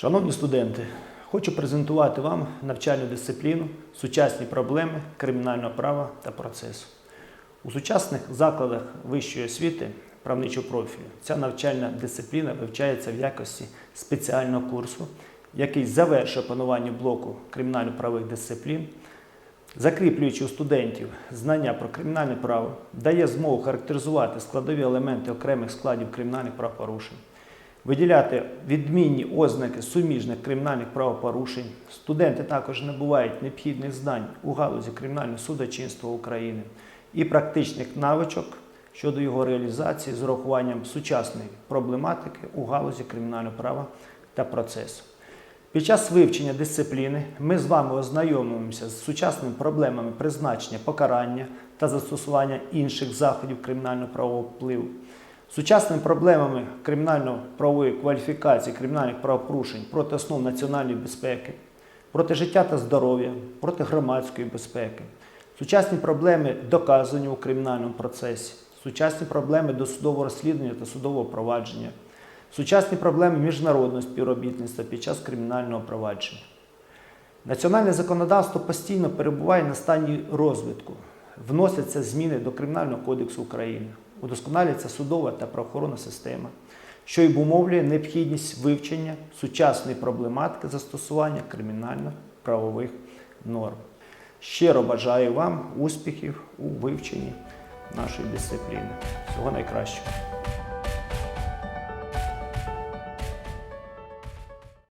Шановні студенти, хочу презентувати вам навчальну дисципліну Сучасні проблеми кримінального права та процесу. У сучасних закладах вищої освіти правничого профілю ця навчальна дисципліна вивчається в якості спеціального курсу, який завершує опанування блоку кримінально-правових дисциплін, закріплюючи у студентів знання про кримінальне право, дає змогу характеризувати складові елементи окремих складів кримінальних правопорушень, виділяти відмінні ознаки суміжних кримінальних правопорушень. Студенти також набувають необхідних знань у галузі кримінального судочинства України і практичних навичок щодо його реалізації з урахуванням сучасної проблематики у галузі кримінального права та процесу. Під час вивчення дисципліни ми з вами ознайомимося з сучасними проблемами призначення покарання та застосування інших заходів кримінального правового впливу, сучасними проблемами кримінально-правової кваліфікації кримінальних правопорушень проти основ національної безпеки, проти життя та здоров'я, проти громадської безпеки, сучасні проблеми доказування у кримінальному процесі, сучасні проблеми досудового розслідування та судового провадження, сучасні проблеми міжнародного співробітництва під час кримінального провадження. Національне законодавство постійно перебуває на стані розвитку. Вносяться зміни до Кримінального кодексу України, удосконалюється судова та правоохоронна система, що й обумовлює необхідність вивчення сучасної проблематики застосування кримінально-правових норм. Щиро бажаю вам успіхів у вивченні нашої дисципліни. Всього найкращого.